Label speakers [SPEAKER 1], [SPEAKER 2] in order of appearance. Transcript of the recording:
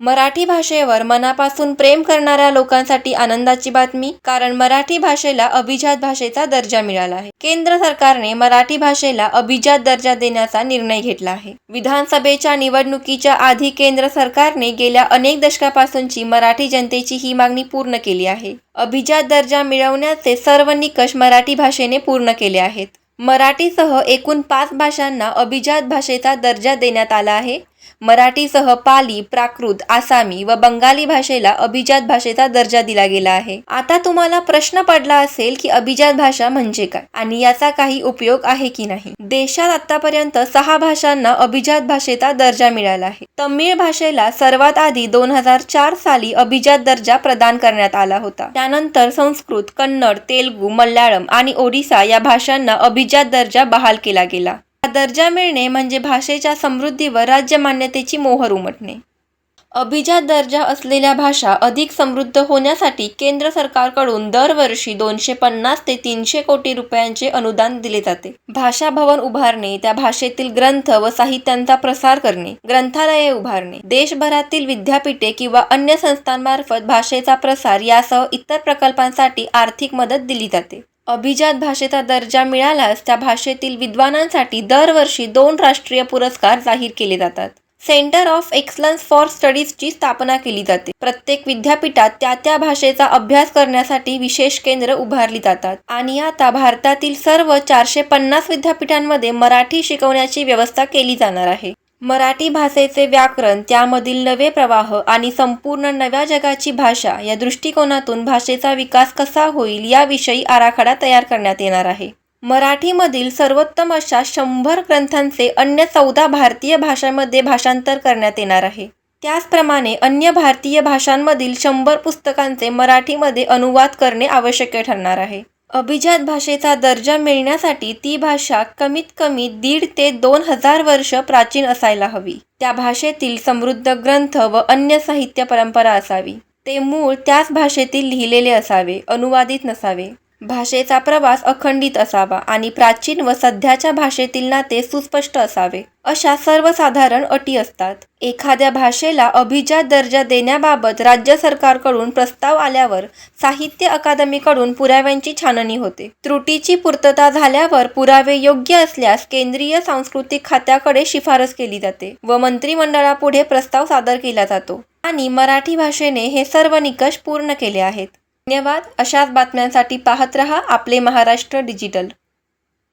[SPEAKER 1] मराठी भाषेवर मनापासून प्रेम करणाऱ्या लोकांसाठी आनंदाची बातमी कारण मराठी भाषेला अभिजात भाषेचा दर्जा मिळाला आहे. केंद्र सरकारने मराठी भाषेला अभिजात दर्जा देण्याचा निर्णय घेतला आहे. विधानसभेच्या निवडणुकीच्या आधी केंद्र सरकारने गेल्या अनेक दशकापासूनची मराठी जनतेची ही मागणी पूर्ण केली आहे. अभिजात दर्जा मिळवण्याचे सर्व निकष मराठी भाषेने पूर्ण केले आहेत. मराठीसह एकूण पाच भाषांना अभिजात भाषेचा दर्जा देण्यात आला आहे. मराठीसह पाली प्राकृत आसामी व बंगाली भाषेला अभिजात भाषेचा दर्जा दिला गेला आहे. आता तुम्हाला प्रश्न पडला असेल की अभिजात भाषा म्हणजे काय आणि याचा काही उपयोग आहे की नाही? देशात आतापर्यंत सहा भाषांना अभिजात भाषेचा दर्जा मिळाला आहे. तमिळ भाषेला सर्वात आधी दोन हजार चार साली अभिजात दर्जा प्रदान करण्यात आला होता. त्यानंतर संस्कृत कन्नड तेलगू मल्याळम आणि ओडिसा या भाषांना अभिजात दर्जा बहाल केला गेला. दर्जा मिळणे म्हणजे भाषेच्या समृद्धीवर राज्य मान्यतेची मोहर उमटणे. अभिजात दर्जा असलेल्या भाषा अधिक समृद्ध होण्यासाठी केंद्र सरकारकडून दरवर्षी दोनशे पन्नास ते तीनशे कोटी रुपयांचे अनुदान दिले जाते. भाषा भवन उभारणे त्या भाषेतील ग्रंथ व साहित्यांचा प्रसार करणे ग्रंथालये उभारणे देशभरातील विद्यापीठे किंवा अन्य संस्थांमार्फत भाषेचा प्रसार यासह इतर प्रकल्पांसाठी आर्थिक मदत दिली जाते. अभिजात भाषेचा दर्जा मिळाल्यास त्या भाषेतील विद्वानांसाठी दरवर्षी दोन राष्ट्रीय पुरस्कार जाहीर केले जातात. सेंटर ऑफ एक्सलन्स फॉर स्टडीजची स्थापना केली जाते. प्रत्येक विद्यापीठात त्या त्या भाषेचा अभ्यास करण्यासाठी विशेष केंद्र उभारली जातात. आणि आता भारतातील सर्व चारशे पन्नास विद्यापीठांमध्ये मराठी शिकवण्याची व्यवस्था केली जाणार आहे. मराठी भाषेचे व्याकरण त्यामधील नवे प्रवाह आणि संपूर्ण नव्या जगाची भाषा या दृष्टिकोनातून भाषेचा विकास कसा होईल याविषयी आराखडा तयार करण्यात येणार आहे. मराठीमधील सर्वोत्तम अशा शंभर ग्रंथांचे अन्य चौदा भारतीय भाषांमध्ये भाषांतर करण्यात येणार आहे. त्याचप्रमाणे अन्य भारतीय भाषांमधील शंभर पुस्तकांचे मराठीमध्ये अनुवाद करणे आवश्यक ठरणार आहे. अभिजात भाषेचा दर्जा मिळण्यासाठी ती भाषा कमीत कमी दीड ते दोन हजार वर्ष प्राचीन असायला हवी. त्या भाषेतील समृद्ध ग्रंथ व अन्य साहित्य परंपरा असावी. ते मूळ त्याच भाषेतील लिहिलेले असावे अनुवादित नसावे. भाषेचा प्रवास अखंडित असावा आणि प्राचीन व सध्याच्या भाषेतील नाते सुस्पष्ट असावे. अशा सर्वसाधारण अटी असतात. एखाद्या भाषेला अभिजात दर्जा देण्याबाबत राज्य सरकारकडून प्रस्ताव आल्यावर साहित्य अकादमीकडून पुराव्यांची छाननी होते. त्रुटीची पूर्तता झाल्यावर पुरावे योग्य असल्यास केंद्रीय सांस्कृतिक खात्याकडे शिफारस केली जाते व मंत्रिमंडळापुढे प्रस्ताव सादर केला जातो. आणि मराठी भाषेने हे सर्व निकष पूर्ण केले आहेत. धन्यवाद. अशाच बातम्यांसाठी पाहत रहा आपले महाराष्ट्र डिजिटल.